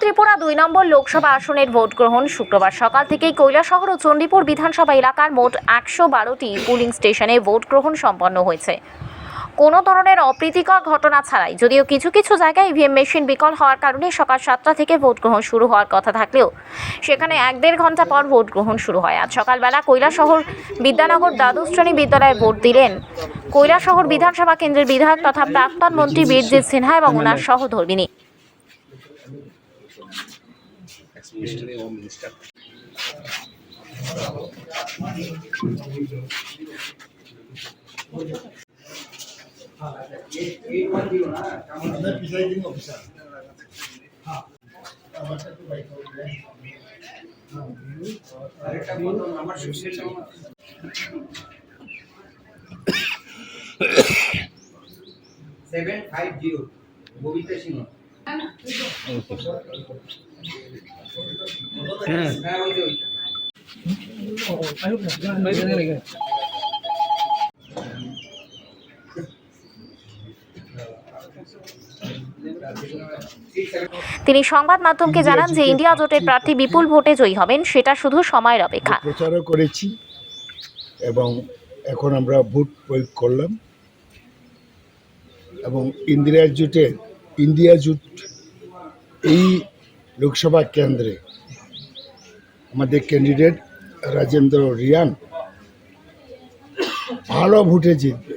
ত্রিপুরা দুই নম্বর লোকসভা আসনের ভোট গ্রহণ শুক্রবার সকাল থেকেই কৈলাসহর ও চণ্ডীপুর বিধানসভা এলাকার মোট একশো বারোটি পুলিং স্টেশনে ভোট গ্রহণ সম্পন্ন হয়েছে। কোনো ধরনের অপ্রীতিকর ঘটনা ছাড়াই যদিও কিছু কিছু জায়গায় ইভিএম মেশিন বিকল হওয়ার কারণে সকাল সাতটা থেকে ভোট গ্রহণ শুরু হওয়ার কথা থাকলেও সেখানে এক দেড় ঘণ্টা পর ভোট গ্রহণ শুরু হয়। আজ সকালবেলা কৈলাসহর বিদ্যানগর দ্বাদশ শ্রেণি বিদ্যালয়ে ভোট দিলেন কৈলাসহর বিধানসভা কেন্দ্রের বিধায়ক তথা প্রাক্তন মন্ত্রী বীরজিৎ সিনহা এবং ওনার সহধর্মিনী Mr. Home Minister. Presiding officer हाँ number seven five zero Govind Singh তিনি সংবাদ মাধ্যমকে জানান যে ইন্ডিয়া জোটের প্রার্থী বিপুল ভোটে জয়ী হবেন সেটা শুধু সময়ের অপেক্ষা। প্রচারও করেছি এবং এখন আমরা ভোট প্রয়োগ করলাম। এবং ইন্দিরা জোটে ইন্ডিয়া জুট এই লোকসভা কেন্দ্রে আমাদের ক্যান্ডিডেট রাজেন্দ্র রিয়ান ভালো ভোটে জিতবে।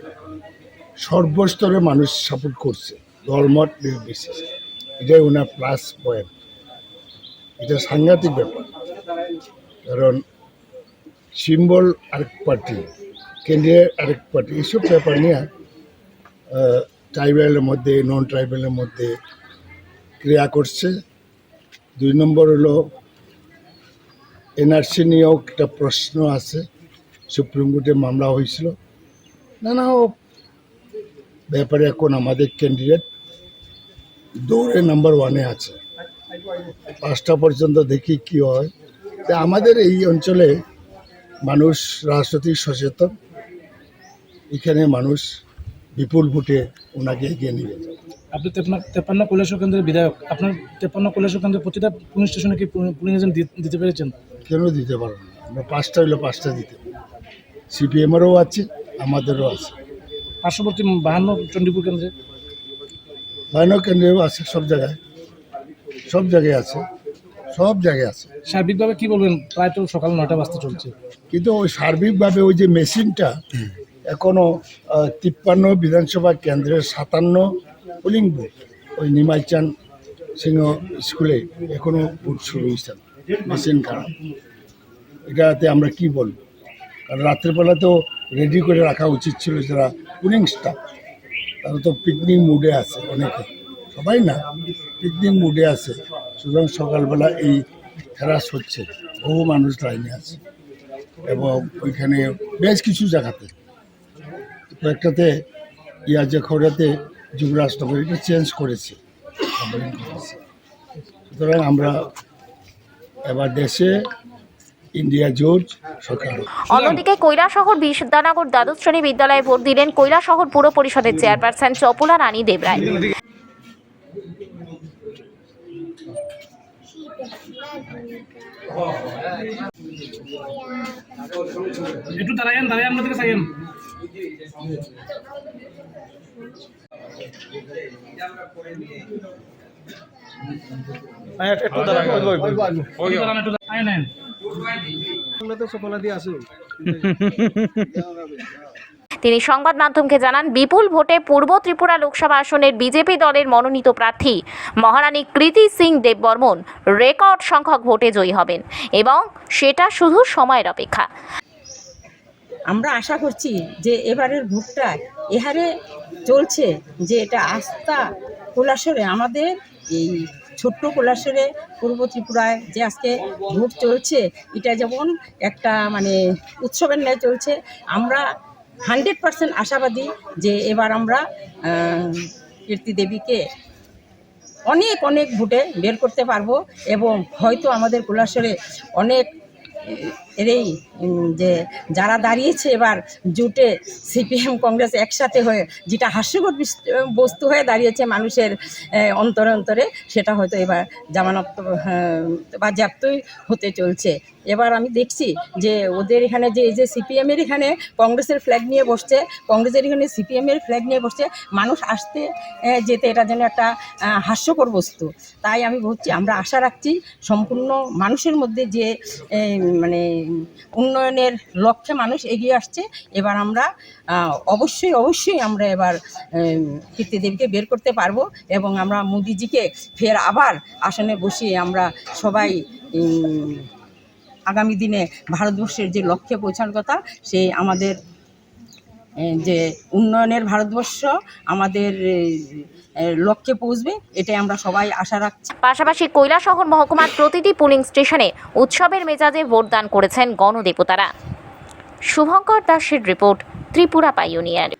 সর্বস্তরে মানুষ সাপোর্ট করছে, দলমত নির্বিশেষে। এটাই ওনার প্লাস পয়েন্ট এটা সাংঘাতিক ব্যাপার। কারণ সিম্বল আরেক পার্টি কেন্দ্রের আরেক পার্টি এইসব ব্যাপার নিয়ে ট্রাইবেলের মধ্যে, নন ট্রাইবেলের মধ্যে ক্রিয়া করছে। দুই নম্বর হলো, এনআরসি নিয়েও একটা প্রশ্ন আছে। সুপ্রিম কোর্টে মামলা হয়েছিল। নানা ব্যাপারে এখন আমাদের ক্যান্ডিডেট দৌড়ে নাম্বার ওয়ানে আছে। পাঁচটা পর্যন্ত দেখি কি হয়। তা আমাদের এই অঞ্চলে মানুষ, রাজনৈতিক সচেতন। এখানে মানুষ বিপুল ভোটে ওনাকে এগিয়ে নিয়ে আপনি তেপান্ন তেপান্ন কৈলাসর কেন্দ্রের বিধায়ক আপনার তেপান্ন কৈলাসর কেন্দ্রের প্রতিটা পুলিশ স্টেশনে কি পুলিং এজেন্ট দিতে পেরেছেন? কেন দিতে পারব না? আমরা পাঁচটা হইলে পাঁচটা দিতে। সিপিএমেরও আছে আমাদেরও আছে। পার্শ্ববর্তী বাহান্ন চণ্ডীপুর কেন্দ্রে? ভয়ানক কেন্দ্রেও আছে সব জায়গায়। সব জায়গায় আছে সব জায়গায় আছে। সার্বিকভাবে কি বলবেন? প্রায় তো সকাল নয়টা বাজতে চলছে। কিন্তু ওই সার্বিকভাবে ওই যে মেশিনটা এখনও তিপ্পান্ন বিধানসভা কেন্দ্রের সাতান্ন পোলিং বুথ ওই নিমাইচান সিংহ স্কুলে এখনও ভোট শুরু হয়েছে। মেশিন খারাপ। এটাতে আমরা কি বলব? কারণ রাত্রেবেলা তো রেডি করে রাখা উচিত ছিল যারা পুলিং স্টাফ তারা তো পিকনিক মুডে আছে অনেকে। সবাই না পিকনিক মুডে আছে। সুতরাং সকালবেলা এই হ্যারাস হচ্ছে। বহু মানুষ লাইনে আছে। এবং ওইখানে বেশ কিছু জায়গাতে কয়েকটাতে ইয়াজে খবরাতে যুবরাজনগর এটা চেঞ্জ করেছে। সুতরাং আমরা এবার দেশে ইন্ডিয়া জোট সরকার। অন্যদিকে কৈলাসহর বিদ্যানগর দ্বাদশ শ্রেণি বিদ্যালয়ে ভোট দিলেন কৈলাসহর পুর পরিষদের চেয়ারপারসন চপলা রানী দেবরায় একটু দাঁড়ায়েন দাঁড়ায় তিনি সংবাদ মাধ্যমকে জানান বিপুল ভোটে পূর্ব ত্রিপুরা লোকসভা আসনের বিজেপি দলের মনোনীত প্রার্থী মহারানী কৃতি সিং দেববর্মন রেকর্ড সংখ্যক ভোটে জয়ী হবেন এবং সেটা শুধু সময়ের অপেক্ষা। আমরা আশা করছি যে এবারের ভোটটা এহারে চলছে, যে এটা আস্থা কোলাসরে আমাদের এই ছোট্ট কোলাসরে পূর্ব ত্রিপুরায় যে আজকে ভোট চলছে, এটা যেমন একটা মানে উৎসবের ন্যায় চলছে, আমরা হান্ড্রেড পার্সেন্ট আশাবাদী যে এবার আমরা কীর্তি দেবীকে অনেক অনেক ভোটে বের করতে পারব এবং হয়তো আমাদের কোলাসরে অনেক উম, যে যারা দাঁড়িয়েছে এবার জুটে সিপিএম কংগ্রেস একসাথে হয়ে যেটা হাস্যকর বিস- বস্তু হয়ে দাঁড়িয়েছে মানুষের অন্তরে অন্তরে সেটা হয়তো এবার জামানত বা জ্যাপ্তই হতে চলছে। এবার আমি দেখছি যে ওদের এখানে যে এই যে সিপিএমের এখানে কংগ্রেসের ফ্ল্যাগ নিয়ে বসছে কংগ্রেসের এখানে সিপিএমের ফ্ল্যাগ নিয়ে বসছে মানুষ আসতে যেতে এটা যেন একটা হাস্যকর বস্তু। তাই আমি বলছি আমরা আশা রাখছি সম্পূর্ণ মানুষের মধ্যে যে মানে উন্নয়নের লক্ষ্যে মানুষ এগিয়ে আসছে। এবার আমরা অবশ্যই অবশ্যই আমরা এবার কীর্তিদেবীকে বের করতে পারব এবং আমরা মোদিজিকে ফের আবার আসনে বসিয়ে আমরা সবাই আগামী দিনে ভারতবর্ষের যে লক্ষ্যে পৌঁছার কথা, সেই আমাদের যে উন্নয়নের ভারতবর্ষ আমাদের লক্ষ্যে পৌঁছবে, এটাই আমরা সবাই আশা রাখছি। পাশাপাশি কৈলাসহর মহকুমার প্রতিটি পুলিং স্টেশনে উৎসবের মেজাজে ভোটদান করেছেন গণদেবতারা। শুভঙ্কর দাসের রিপোর্ট ত্রিপুরা পাইওনিয়ার।